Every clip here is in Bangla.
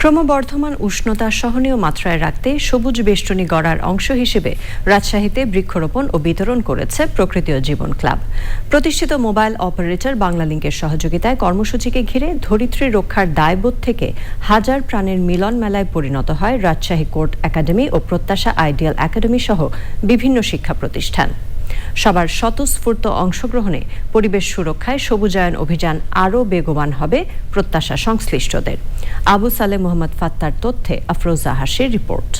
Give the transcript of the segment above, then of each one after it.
ক্রমবর্ধমান উষ্ণতা সহনীয় মাত্রায় রাখতে সবুজ বেষ্টনী গড়ার অংশ হিসেবে রাজশাহীতে বৃক্ষরোপণ ও বিতরণ করেছে প্রকৃতি ও জীবন ক্লাব। প্রতিষ্ঠিত মোবাইল অপারেটর বাংলালিংকের সহযোগিতায় কর্মসূচিকে ঘিরে ধরিত্রী রক্ষার দায়বোধ থেকে হাজার প্রাণের মিলন মেলায় পরিণত হয় রাজশাহী কোর্ট একাডেমি ও প্রত্যাশা আইডিয়াল একাডেমি সহ বিভিন্ন শিক্ষা প্রতিষ্ঠান। সবার স্বতঃস্ফূর্ত অংশগ্রহণে পরিবেশ সুরক্ষায় সবুজায়ন অভিযান আরও বেগবান হবে প্রত্যাশা সংশ্লিষ্টদের। আবু সালে মোহাম্মদ ফাত্তার তথ্যে আফরোজা হাসির রিপোর্ট।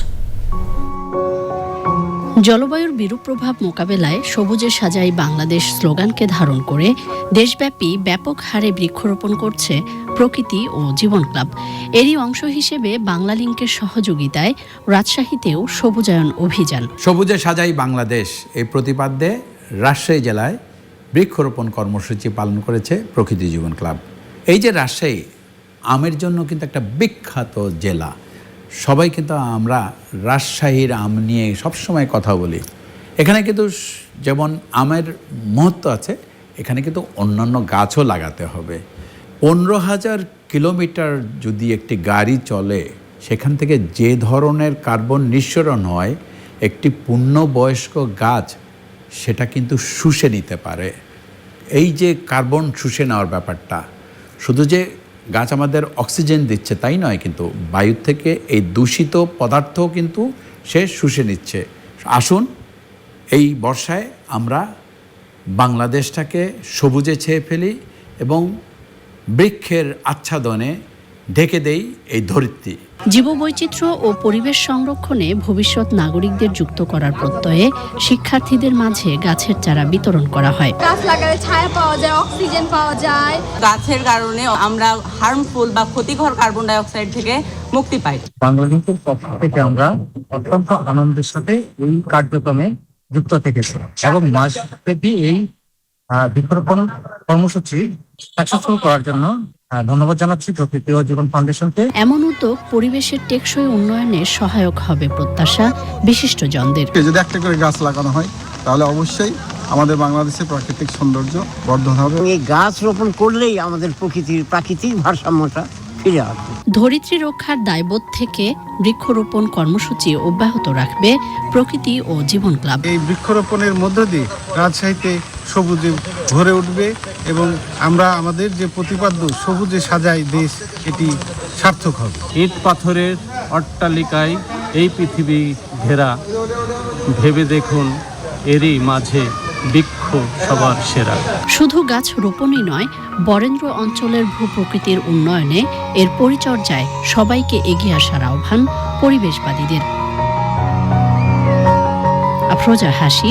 জলবায়ুর বিরূপ প্রভাব মোকাবেলায় সবুজে সাজাই বাংলাদেশ স্লোগানকে ধারণ করে দেশব্যাপী ব্যাপক হারে বৃক্ষরোপণ করছে প্রকৃতি ও জীবন ক্লাব। এরই অংশ হিসেবে বাংলালিংকের সহযোগিতায় রাজশাহীতেও সবুজায়ন অভিযান। সবুজে সাজাই বাংলাদেশ, এই প্রতিপাদ্যে রাজশাহী জেলায় বৃক্ষরোপণ কর্মসূচি পালন করেছে প্রকৃতি জীবন ক্লাব। এই যে রাজশাহী, আমের জন্য কিন্তু একটা বিখ্যাত জেলা। সবাই কিন্তু আমরা রাজশাহীর আম নিয়ে সবসময় কথা বলি। এখানে কিন্তু যেমন আমের মহত্ব আছে, এখানে কিন্তু অন্যান্য গাছও লাগাতে হবে। পনেরো হাজার কিলোমিটার যদি একটি গাড়ি চলে, সেখান থেকে যে ধরনের কার্বন নিঃসরণ হয়, একটি পূর্ণবয়স্ক গাছ, সেটা কিন্তু শুষে নিতে পারে। এই যে কার্বন শুষে নেওয়ার ব্যাপারটা, শুধু যে গাছ আমাদের অক্সিজেন দিচ্ছে, তাই নয় কিন্তু? বায়ু থেকে এই দূষিত পদার্থ কিন্তু সে শুষে নিচ্ছে। আসুন, এই বর্ষায় আমরা বাংলাদেশটাকে সবুজে ছেয়ে ফেলি এবং বৃক্ষের আচ্ছাদনে ঢেকে দেই এই ধরিত্রী। জীববৈচিত্র্য ও পরিবেশ সংরক্ষণে ভবিষ্যৎ নাগরিকদের যুক্ত করার প্রত্যয়ে শিক্ষার্থীদের মাঝে গাছের চারা বিতরণ করা হয়। গাছ লাগালে ছায়া পাওয়া যায় অক্সিজেন পাওয়া যায়। গাছের কারণে আমরা হার্মফুল বা ক্ষতিকর কার্বন ডাই অক্সাইড থেকে মুক্তি পাই। বাংলাদেশের পক্ষ থেকে আমরা অত্যন্ত আনন্দের সাথে এই কার্যক্রমে যুক্ত থেকেছি এবং মাসব্যাপী এই বৃক্ষরোপণ কর্মসূচি সাকসেসফুল করার জন্য ধন্যবাদ জানাচ্ছি প্রকৃতি ও জীবন ফাউন্ডেশনকে। এমন উদ্যোগ পরিবেশের টেকসই উন্নয়নে সহায়ক হবে প্রত্যাশা বিশিষ্টজনদের। কে যদি একটা করে গাছ লাগানো হয় তাহলে অবশ্যই আমাদের বাংলাদেশের প্রাকৃতিক সৌন্দর্য বর্ধন হবে। এই গাছ রোপণ করলেই আমাদের প্রকৃতির প্রাকৃতিক ভারসাম্যটা ফিরে আসবে। ধরিত্রী রক্ষার দায়বোধ থেকে বৃক্ষরোপণ কর্মসূচি অব্যাহত রাখবে প্রকৃতি ও জীবন ক্লাব। এই বৃক্ষরোপণের মধ্য দিয়ে রাজশাহীতে সবুজে ভরে উঠবে এবং আমরা আমাদের যে প্রতিপাদ্য সবুজে সাজাই দেশ এটি সার্থক হবে। ইট পাথরের অট্টালিকায় এই পৃথিবী ঘেরা। ভেবে দেখুন এরই মাঝে বৃক্ষ সবার সেরা। শুধু গাছ রোপণই নয় বরেন্দ্র অঞ্চলের ভূপ্রকৃতির উন্নয়নে এর পরিচর্যায় সবাইকে এগিয়ে আসার আহ্বান পরিবেশবাদীদের। আফরোজা হাসি।